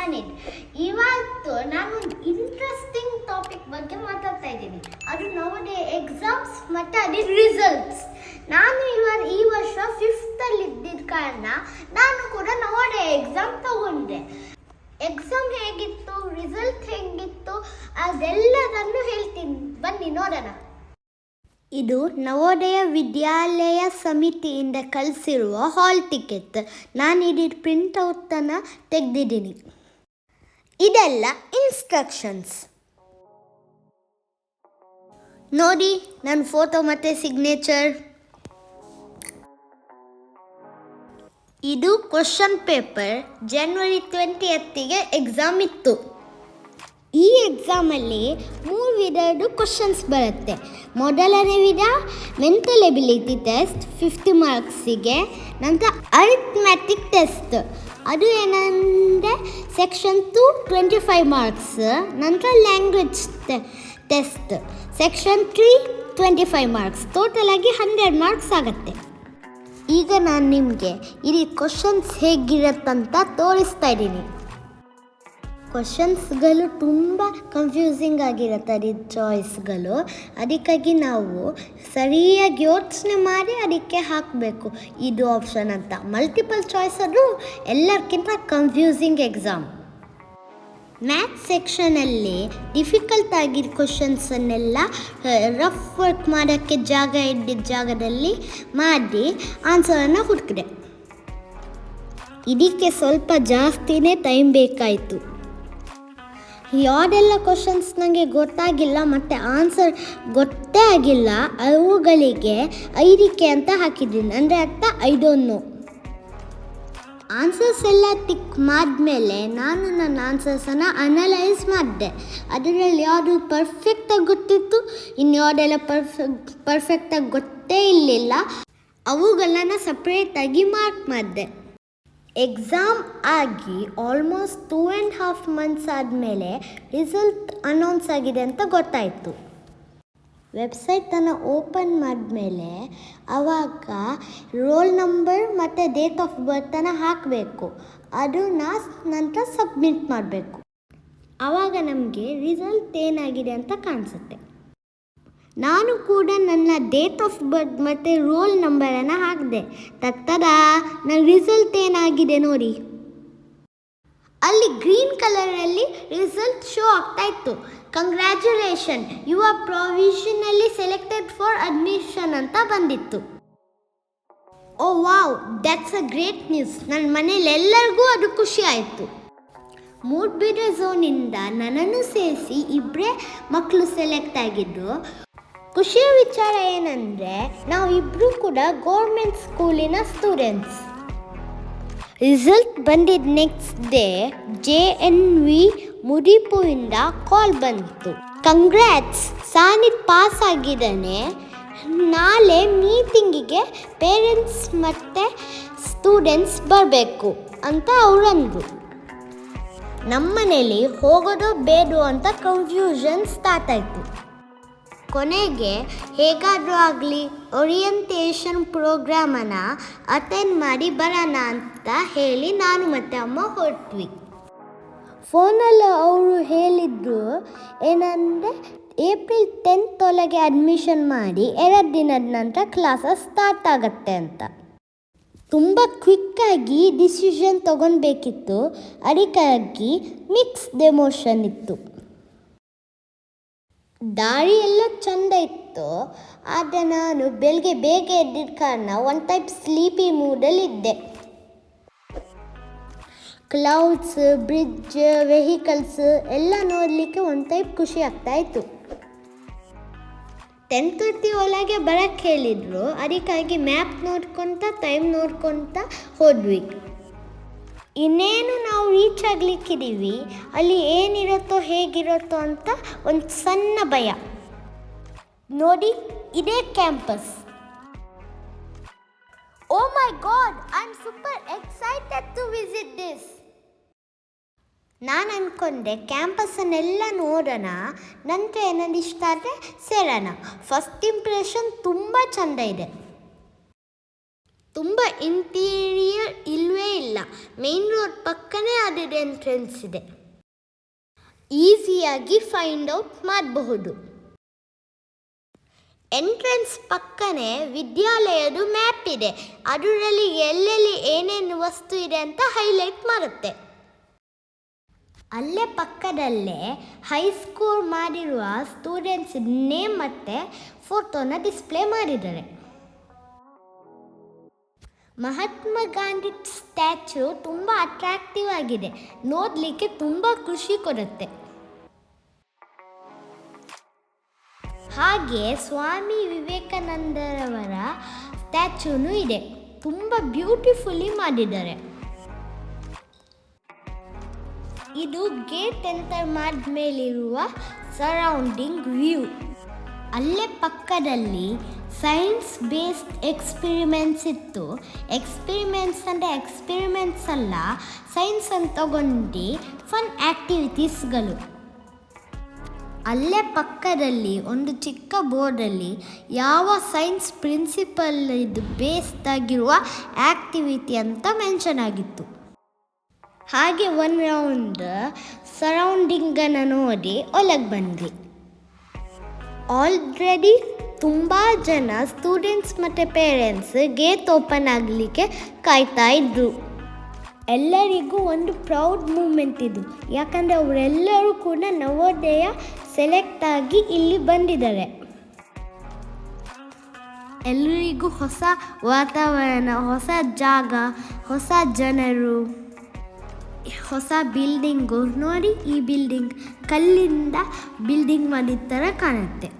ಸಾನಿದ್ ಇವತ್ತು ನಾನು interesting topic ಬಗ್ಗೆ ಮಾತಾಡ್ತಾ ಇದ್ದೀನಿ. ಅದು ನವಡೆ ಎಕ್ಸಾಮ್ಸ್ ಮತ್ತು ಅದೇ ರಿಸಲ್ಟ್ಸ್ ನಾನು ಇವಾಗ ಈ ವರ್ಷ ಫಿಫ್ತಲ್ಲಿ ಇದ್ದಿದ್ದ ಕಾರಣ ನಾನು ಕೂಡ ನವಡೆ ಎಕ್ಸಾಮ್ ತಗೊಂಡೆ. ಎಕ್ಸಾಮ್ ಹೇಗಿತ್ತು ರಿಸಲ್ಟ್ ಹೇಗಿತ್ತು, ಅದೆಲ್ಲದನ್ನು ಹೇಳ್ತೀನಿ. ಬನ್ನಿ, ನೋಡೋಣ. ಇದು ನವೋದಯ ವಿದ್ಯಾಲಯ ಸಮಿತಿಯಿಂದ ಕಳಿಸಿರುವ ಹಾಲ್ ಟಿಕೆಟ್ ನಾನು ಇಡೀ ಪ್ರಿಂಟೌಟನ್ನು ತೆಗೆದಿದ್ದೀನಿ. ಇದೆಲ್ಲ ಇನ್ಸ್ಟ್ರಕ್ಷನ್ಸ್ ನೋಡಿ ನನ್ನ ಫೋಟೋ ಮತ್ತು ಸಿಗ್ನೇಚರ್ ಇದು ಕ್ವಶನ್ ಪೇಪರ್ ಜನವರಿ ಟ್ವೆಂಟಿ ಎತ್ತಿಗೆ ಎಕ್ಸಾಮ್ ಇತ್ತು. ಈ ಎಕ್ಸಾಮಲ್ಲಿ ಮೂರು ವಿಧದ ಕ್ವಶನ್ಸ್ ಬರುತ್ತೆ. ಮೊದಲನೇ ವಿಧ ಮೆಂಟಲ್ ಎಬಿಲಿಟಿ ಟೆಸ್ಟ್ ಫಿಫ್ಟಿ ಮಾರ್ಕ್ಸಿಗೆ ನಂತರ ಅರಿಥ್ಮ್ಯಾಟಿಕ್ ಟೆಸ್ಟ್ ಅದು ಏನಂದರೆ section two twenty five marks ನಂತರ language test section three twenty five marks total ಆಗಿ ಹಂಡ್ರೆಡ್ ಮಾರ್ಕ್ಸ್ ಆಗುತ್ತೆ. ಈಗ ನಾನು ನಿಮಗೆ ಇಲ್ಲಿ ಕ್ವಶನ್ಸ್ ಹೇಗಿರತ್ತಂತ ತೋರಿಸ್ತಾ ಇದ್ದೀನಿ. ಕ್ವಶನ್ಸ್ಗಳು ತುಂಬ ಕನ್ಫ್ಯೂಸಿಂಗ್ ಆಗಿರುತ್ತೆ ರೀ ಚಾಯ್ಸ್ಗಳು ಅದಕ್ಕಾಗಿ ನಾವು ಸರಿಯಾಗಿ ಯೋಚನೆ ಮಾಡಿ ಅದಕ್ಕೆ ಹಾಕಬೇಕು. ಇದು ಆಪ್ಷನ್ ಅಂತ. ಮಲ್ಟಿಪಲ್ ಚಾಯ್ಸ್ ಅದು ಎಲ್ಲರ್ಕಿಂತ ಕನ್ಫ್ಯೂಸಿಂಗ್ ಎಕ್ಸಾಮ್ ಮ್ಯಾಥ್ಸ್ ಸೆಕ್ಷನಲ್ಲಿ ಡಿಫಿಕಲ್ಟ್ ಆಗಿರೋ ಕ್ವಶನ್ಸನ್ನೆಲ್ಲ ರಫ್ ವರ್ಕ್ ಮಾಡೋಕ್ಕೆ ಜಾಗ ಇದ್ದಿದ್ದ ಜಾಗದಲ್ಲಿ ಮಾಡಿ ಆನ್ಸರನ್ನು ಹುಡುಕಿದೆ. ಇದಕ್ಕೆ ಸ್ವಲ್ಪ ಜಾಸ್ತಿನೇ ಟೈಮ್ ಬೇಕಾಯಿತು. ಯಾವುದೆಲ್ಲ ಕ್ವಶನ್ಸ್ ನನಗೆ ಗೊತ್ತಾಗಿಲ್ಲ ಮತ್ತು ಆನ್ಸರ್ ಗೊತ್ತೇ ಆಗಿಲ್ಲ, ಅವುಗಳಿಗೆ ಐದಿಕೆ ಅಂತ ಹಾಕಿದ್ದೀನಿ. ಅಂದರೆ ಅರ್ಥ ಐ ಆನ್ಸರ್ಸ್ ಎಲ್ಲ ಟಿಕ್ ಮಾಡಿದ್ಮೇಲೆ ನಾನು ನನ್ನ ಆನ್ಸರ್ಸನ್ನು ಅನಲೈಸ್ ಮಾಡಿದೆ. ಅದರಲ್ಲಿ ಯಾವುದು ಪರ್ಫೆಕ್ಟಾಗಿ ಗೊತ್ತಿತ್ತು, ಇನ್ನು ಯಾವುದೆಲ್ಲ ಪರ್ಫೆಕ್ಟ್ ಪರ್ಫೆಕ್ಟಾಗಿ ಗೊತ್ತೇ ಇರಲಿಲ್ಲ ಅವುಗಳನ್ನು ಸಪ್ರೇಟಾಗಿ ಮಾರ್ಕ್ ಮಾಡಿದೆ. ಎಕ್ಸಾಮ್ ಆಗಿ almost two and half months ಆದಮೇಲೆ ರಿಸಲ್ಟ್ ಅನೌನ್ಸ್ ಆಗಿದೆ ಅಂತ ಗೊತ್ತಾಯಿತು. ವೆಬ್ಸೈಟನ್ನು ಓಪನ್ ಮಾಡಿದ್ಮೇಲೆ ಆವಾಗ ರೋಲ್ ನಂಬರ್ ಮತ್ತು ಡೇಟ್ ಆಫ್ ಬರ್ತನ್ನು ಹಾಕಬೇಕು. ಅದನ್ನ ನಂತರ ಸಬ್ಮಿಟ್ ಮಾಡಬೇಕು. ಆವಾಗ ನಮಗೆ ರಿಸಲ್ಟ್ ಏನಾಗಿದೆ ಅಂತ ಕಾಣಿಸುತ್ತೆ. ನಾನು ಕೂಡ ನನ್ನ ಡೇಟ್ ಆಫ್ ಬರ್ತ್ ಮತ್ತು ರೋಲ್ ನಂಬರನ್ನು ಹಾಕಿದೆ. ತತ್ತದ ನನ್ನ ರಿಸಲ್ಟ್ ಏನಾಗಿದೆ ನೋಡಿ. ಅಲ್ಲಿ ಗ್ರೀನ್ ಕಲರಲ್ಲಿ ರಿಸಲ್ಟ್ ಶೋ ಆಗ್ತಾ ಇತ್ತು. Congratulation you are ಪ್ರೊವಿಷನಲ್ಲಿ selected for admission ಅಂತ ಬಂದಿತ್ತು. ಓ, wow that's a great news ನನ್ನ ಮನೇಲಿ ಎಲ್ಲರಿಗೂ ಅದು ಖುಷಿ ಆಯಿತು. ಮೂಡ್ಬಿದ್ರೆ ಝೋನಿಂದ ನನ್ನನ್ನು ಸೇರಿಸಿ ಇಬ್ಬರೇ ಮಕ್ಕಳು ಸೆಲೆಕ್ಟ್ ಆಗಿದ್ದು ಖುಷಿಯ ವಿಚಾರ ಏನಂದರೆ ನಾವು ಇಬ್ರು ಕೂಡ ಗೌರ್ಮೆಂಟ್ ಸ್ಕೂಲಿನ ಸ್ಟೂಡೆಂಟ್ಸ್ ರಿಸಲ್ಟ್ ಬಂದಿದ್ದ next day J N V ಮುರಿಪುವಿಂದ call ಬಂತು. ಕಂಗ್ರ್ಯಾಟ್ಸ್ ಸಾನಿದ್ ಪಾಸ್ ಆಗಿದ್ದಾನೆ. ನಾಳೆ ಮೀಟಿಂಗಿಗೆ ಪೇರೆಂಟ್ಸ್ ಮತ್ತು ಸ್ಟೂಡೆಂಟ್ಸ್ ಬರಬೇಕು ಅಂತ ಅವರಂದರು ನಮ್ಮನೇಲಿ ಹೋಗೋದು ಬೇಡೋ ಅಂತ ಕನ್ಫ್ಯೂಷನ್ ಸ್ಟಾರ್ಟ್ ಆಯಿತು. ಕೊನೆಗೆ ಹೇಗಾದರೂ ಆಗಲಿ ಓರಿಯಂಟೇಷನ್ ಪ್ರೋಗ್ರಾಮನ್ನು ಅಟೆಂಡ್ ಮಾಡಿ ಬರೋಣ ಅಂತ ಹೇಳಿ ನಾನು ಮತ್ತು ಅಮ್ಮ ಹೊರಟ್ವಿ. ಫೋನಲ್ಲಿ ಅವರು ಹೇಳಿದ್ರು ಏನಂದರೆ ಏಪ್ರಿಲ್ ಟೆಂತ್ ಒಳಗೆ ಅಡ್ಮಿಷನ್ ಮಾಡಿ, ಎರಡು ದಿನದ ನಂತರ ಕ್ಲಾಸಸ್ ಸ್ಟಾರ್ಟ್ ಆಗುತ್ತೆ ಅಂತ. ತುಂಬ ಕ್ವಿಕ್ಕಾಗಿ ಡಿಸಿಷನ್ ತಗೊಳ್ಬೇಕಿತ್ತು ಅದಕ್ಕಾಗಿ ಮಿಕ್ಸ್ ಡೆಮೋಷನ್ ಇತ್ತು. ದಾರಿ ಎಲ್ಲ ಚಂದ ಇತ್ತು, ಆದರೆ ನಾನು ಬೆಳಗ್ಗೆ ಬೇಗ ಎದ್ದಿದ್ದ ಕಾರಣ ಒನ್ ಟೈಪ್ ಸ್ಲೀಪಿ ಮೂಡಲ್ಲಿದ್ದೆ ಕ್ಲೌಡ್ಸ್ ಬ್ರಿಡ್ಜ್ ವೆಹಿಕಲ್ಸ್ ಎಲ್ಲ ನೋಡಲಿಕ್ಕೆ ಒಂದು ಟೈಪ್ ಖುಷಿ ಆಗ್ತಾ ಇತ್ತು. ಟೆನ್ ತರ್ಟಿ ಒಳಗೆ ಬರಕ್ಕೆ ಹೇಳಿದರು, ಅದಕ್ಕಾಗಿ ಮ್ಯಾಪ್ ನೋಡ್ಕೊತ ಟೈಮ್ ನೋಡ್ಕೊತ ಹೋದ್ವಿ. ಇನ್ನೇನು ನಾವು ರೀಚ್ ಆಗ್ಲಿಕ್ಕಿದ್ದೀವಿ ಅಲ್ಲಿ ಏನಿರುತ್ತೋ ಹೇಗಿರುತ್ತೋ ಅಂತ ಒಂದು ಸಣ್ಣ ಭಯ. ನೋಡಿ, ಇದೇ campus oh my god, I am super excited to visit this. ನಾನು ಅಂದ್ಕೊಂಡೆ ಕ್ಯಾಂಪಸನ್ನೆಲ್ಲ ನೋಡೋಣ, ನಂತರ ಏನಾದ್ರು ಇಷ್ಟ ಆದರೆ ಸೇರೋಣ. ಫಸ್ಟ್ ಇಂಪ್ರೆಷನ್ ತುಂಬ ಚೆಂದ ಇದೆ. ತುಂಬ ಇಂಟೀರಿಯರ್ ಇಲ್ಲವೇ ಇಲ್ಲ. ಮೇನ್ ರೋಡ್ ಪಕ್ಕನೇ ಅದರ ಎಂಟ್ರೆನ್ಸ್ ಇದೆ. ಈಸಿಯಾಗಿ ಫೈಂಡ್ ಔಟ್ ಮಾಡಬಹುದು. ಎಂಟ್ರೆನ್ಸ್ ಪಕ್ಕನೆ ವಿದ್ಯಾಲಯದ ಮ್ಯಾಪ್ ಇದೆ. ಅದರಲ್ಲಿ ಎಲ್ಲೆಲ್ಲಿ ಏನೇನು ವಸ್ತು ಇದೆ ಅಂತ ಹೈಲೈಟ್ ಮಾಡುತ್ತೆ. ಅಲ್ಲೇ ಪಕ್ಕದಲ್ಲೇ ಹೈಸ್ಕೂಲ್ ಮಾಡಿರುವ ಸ್ಟೂಡೆಂಟ್ಸ್ ನೇಮ್ ಮತ್ತು ಫೋಟೋನ ಡಿಸ್ಪ್ಲೇ ಮಾಡಿದ್ದಾರೆ. ಮಹಾತ್ಮ ಗಾಂಧಿ ಸ್ಟ್ಯಾಚ್ಯು ತುಂಬ ಅಟ್ರಾಕ್ಟಿವ್ ಆಗಿದೆ. ನೋಡಲಿಕ್ಕೆ ತುಂಬ ಖುಷಿ ಕೊಡುತ್ತೆ. ಹಾಗೆ ಸ್ವಾಮಿ ವಿವೇಕಾನಂದರವರ ಸ್ಟ್ಯಾಚ್ಯೂನು ಇದೆ. ತುಂಬ ಬ್ಯೂಟಿಫುಲ್ಲಿ ಮಾಡಿದ್ದಾರೆ. ಇದು ಗೇಟ್ ಎಂಟರ್ ಮಾಡಿದ್ಮೇಲಿರುವ ಸರೌಂಡಿಂಗ್ ವ್ಯೂ ಅಲ್ಲೇ ಪಕ್ಕದಲ್ಲಿ ಸೈನ್ಸ್ ಬೇಸ್ಡ್ ಎಕ್ಸ್ಪಿರಿಮೆಂಟ್ಸ್ ಇತ್ತು. ಎಕ್ಸ್ಪಿರಿಮೆಂಟ್ಸ್ ಅಂದರೆ ಎಕ್ಸ್ಪಿರಿಮೆಂಟ್ಸ್ ಅಲ್ಲ ಸೈನ್ಸ್ ಅಂತ ತಗೊಂಡು ಫನ್ ಆ್ಯಕ್ಟಿವಿಟೀಸ್ಗಳು ಅಲ್ಲೇ ಪಕ್ಕದಲ್ಲಿ, ಒಂದು ಚಿಕ್ಕ ಬೋರ್ಡಲ್ಲಿ ಯಾವ ಸೈನ್ಸ್ ಪ್ರಿನ್ಸಿಪಲ್ ಇದು ಬೇಸ್ಡ್ ಆಗಿರುವ ಆ್ಯಕ್ಟಿವಿಟಿ ಅಂತ ಮೆನ್ಷನ್ ಆಗಿತ್ತು. ಹಾಗೆ ಒನ್ ರೌಂಡ್ ಸರೌಂಡಿಂಗನ್ನು ನೋಡಿ, ಒಳಗೆ ಬಂದ್ವಿ. ಆಲ್ರೆಡಿ ತುಂಬ ಜನ ಸ್ಟೂಡೆಂಟ್ಸ್ ಮತ್ತು ಪೇರೆಂಟ್ಸ್ ಗೇಟ್ ಓಪನ್ ಆಗಲಿಕ್ಕೆ ಕಾಯ್ತಾ ಇದ್ರು. ಎಲ್ಲರಿಗೂ ಒಂದು ಪ್ರೌಡ್ ಮೂಮೆಂಟ್ ಇದು. ಯಾಕಂದರೆ ಅವರೆಲ್ಲರೂ ಕೂಡ ನವೋದಯ ಸೆಲೆಕ್ಟ್ ಆಗಿ ಇಲ್ಲಿ ಬಂದಿದ್ದಾರೆ. ಎಲ್ಲರಿಗೂ ಹೊಸ ವಾತಾವರಣ, ಹೊಸ ಜಾಗ, ಹೊಸ ಜನರು, ಹೊಸ ಬಿಲ್ಡಿಂಗು ನೋಡಿ ಈ ಬಿಲ್ಡಿಂಗ್ ಕಲ್ಲಿಂದ ಬಿಲ್ಡಿಂಗ್ ಮಾಡಿದ ಥರ ಕಾಣುತ್ತೆ.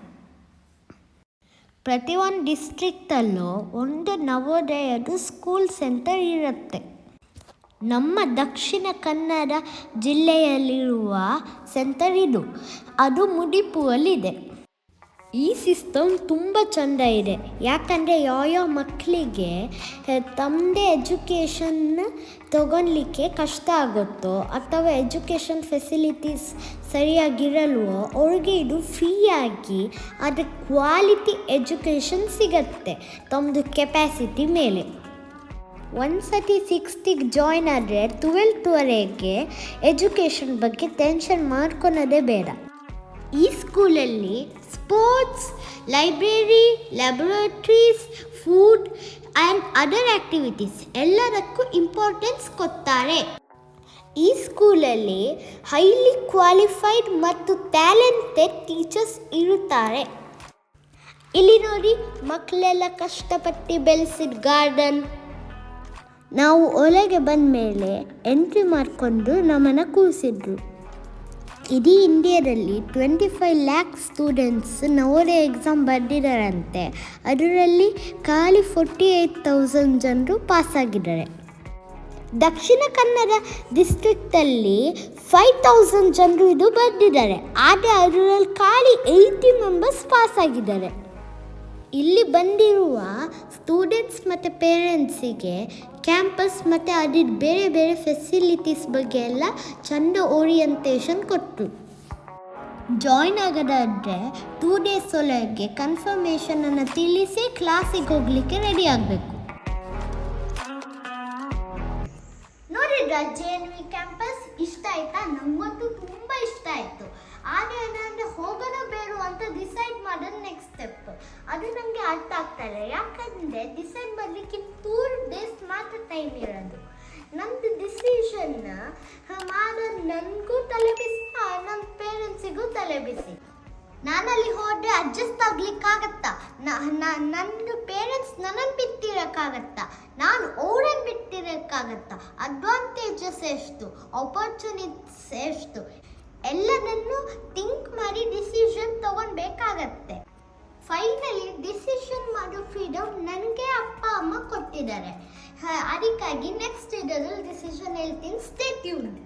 ಪ್ರತಿಯೊಂದು ಡಿಸ್ಟ್ರಿಕ್ಟಲ್ಲೂ ಒಂದು ನವೋದಯದ ಸ್ಕೂಲ್ ಸೆಂಟರ್ ಇರುತ್ತೆ. ನಮ್ಮ ದಕ್ಷಿಣ ಕನ್ನಡ ಜಿಲ್ಲೆಯಲ್ಲಿರುವ ಸೆಂಟರ್ ಇದು. ಅದು ಮುಡಿಪುವಲ್ಲಿದೆ. ಈ ಸಿಸ್ಟಮ್ ತುಂಬ ಚಂದ ಇದೆ. ಯಾಕಂದರೆ ಯಾವ ಮಕ್ಕಳಿಗೆ ತಮ್ಮದೇ ಎಜುಕೇಷನ್ ತಗೊಳ್ಲಿಕ್ಕೆ ಕಷ್ಟ ಆಗುತ್ತೋ, ಅಥವಾ ಎಜುಕೇಷನ್ ಫೆಸಿಲಿಟೀಸ್ ಸರಿಯಾಗಿರಲ್ವೋ, ಅವ್ರಿಗೆ ಇದು ಫ್ರೀಯಾಗಿ ಅದರ ಕ್ವಾಲಿಟಿ ಎಜುಕೇಷನ್ ಸಿಗತ್ತೆ ತಮ್ಮದು ಕೆಪ್ಯಾಸಿಟಿ ಮೇಲೆ. ಒಂದು ಸತಿ ಸಿಕ್ಸ್ತಿಗೆ ಜಾಯ್ನ್ ಆದರೆ ಟ್ವೆಲ್ತ್ವರೆಗೆ ಎಜುಕೇಷನ್ ಬಗ್ಗೆ ಟೆನ್ಷನ್ ಮಾಡ್ಕೊಳೋದೇ ಬೇಡ. ಈ ಸ್ಕೂಲಲ್ಲಿ sports, library, laboratories, food and other activities ಎಲ್ಲದಕ್ಕೂ ಇಂಪಾರ್ಟೆನ್ಸ್ ಕೊಡ್ತಾರೆ. ಈ ಸ್ಕೂಲಲ್ಲಿ ಹೈಲಿ ಕ್ವಾಲಿಫೈಡ್ ಮತ್ತು ಟ್ಯಾಲೆಂಟೆಡ್ ಟೀಚರ್ಸ್ ಇರುತ್ತಾರೆ. ಇಲ್ಲಿ ನೋಡಿ, ಮಕ್ಕಳೆಲ್ಲ ಕಷ್ಟಪಟ್ಟು ಬೆಳೆಸಿದ ಗಾರ್ಡನ್. ನಾವು ಒಳಗೆ ಬಂದ ಮೇಲೆ ಎಂಟ್ರಿ ಮಾಡಿಕೊಂಡು ನಮ್ಮನ್ನು ಕೂರಿಸಿದ್ರು. ಇಡೀ ಇಂಡಿಯಾದಲ್ಲಿ twenty five lakh students Navodaya exam ಬರೆದಿದ್ದಾರಂತೆ. ಅದರಲ್ಲಿ ಖಾಲಿ ಫೋರ್ಟಿ ಏಯ್ಟ್ ತೌಸಂಡ್ ಜನರು ಪಾಸಾಗಿದ್ದಾರೆ. ದಕ್ಷಿಣ ಕನ್ನಡ ಡಿಸ್ಟ್ರಿಕ್ಟಲ್ಲಿ ಫೈವ್ ತೌಸಂಡ್ ಜನರು ಇದು ಬರೆದಿದ್ದಾರೆ. ಆದರೆ ಅದರಲ್ಲಿ ಖಾಲಿ ಏಯ್ಟಿ ಮೆಂಬರ್ಸ್ ಪಾಸಾಗಿದ್ದಾರೆ. ಇಲ್ಲಿ ಬಂದಿರುವ ಸ್ಟೂಡೆಂಟ್ಸ್ ಮತ್ತು ಪೇರೆಂಟ್ಸಿಗೆ ಕ್ಯಾಂಪಸ್ ಮತ್ತು ಅದ್ರ ಬೇರೆ ಬೇರೆ ಫೆಸಿಲಿಟೀಸ್ ಬಗ್ಗೆ ಎಲ್ಲ ಚಂದ ಓರಿಯಂಟೇಷನ್ ಕೊಟ್ಟರು ಜಾಯ್ನ್ ಆಗೋದಾದರೆ ಟೂ ಡೇಸ್ ಒಳಗೆ ಕನ್ಫರ್ಮೇಷನನ್ನು ತಿಳಿಸಿ ಕ್ಲಾಸಿಗೆ ಹೋಗಲಿಕ್ಕೆ ರೆಡಿ ಆಗಬೇಕು. ಜೆ ಎನ್ ವಿ ಕ್ಯಾಂಪಸ್ ಇಷ್ಟ ಆಯ್ತಾ? ನಮಗಂತೂ ತುಂಬ ಇಷ್ಟ ಆಯಿತು. ಆದರೆ ಏನಂದರೆ ಹೋಗೋದು ಬೇಡ ಅಂತ ಡಿಸೈಡ್ ಮಾಡೋದು ನೆಕ್ಸ್ಟ್ ಸ್ಟೆಪ್ ಅದು ನನಗೆ ಅರ್ಥ ಆಗ್ತಾಯಿಲ್ಲ ಯಾಕಂದರೆ ಡಿಸೈಡ್ ಮಾಡಲಿಕ್ಕೆ ಟೈಮ್ ಇರೋದು ನಂದು ಡಿಸಿಷನ್ ಮಾಡೋದು ನನಗೂ ತಲೆ ಬಿಸಿ ನನ್ನ ಪೇರೆಂಟ್ಸಿಗೂ ತಲೆ ಬಿಸಿ ನಾನಲ್ಲಿ ಹೋದರೆ ಅಡ್ಜಸ್ಟ್ ಆಗ್ಲಿಕ್ಕಾಗತ್ತಾ? ನನ್ನ ಪೇರೆಂಟ್ಸ್ ನನ್ನನ್ನು ಬಿಟ್ಟಿರೋಕ್ಕಾಗತ್ತಾ? ನಾನು ಅವ್ರನ್ನ ಬಿಟ್ಟಿರೋಕ್ಕಾಗತ್ತಾ? ಅಡ್ವಾಂಟೇಜಸ್ ಎಷ್ಟು? ಆಪರ್ಚುನಿಟೀಸ್ ಎಷ್ಟು? ಎಲ್ಲದನ್ನು ಥಿಂಕ್ ಮಾಡಿ ಡಿಸಿಷನ್ ತಗೊಳ್ಬೇಕಾಗತ್ತೆ ಫೈನಲಿ ಡಿಸಿಷನ್ ಮಾಡೋ ಫ್ರೀಡಮ್ ನನಗೆ ಅಪ್ಪ, ಅಮ್ಮ ಕೊಟ್ಟಿದ್ದಾರೆ. ಅದಕ್ಕಾಗಿ ನೆಕ್ಸ್ಟ್ ಇದರಲ್ಲಿ ಡಿಸಿಷನ್ ಹೇಳ್ತೀನಿ. Stay tuned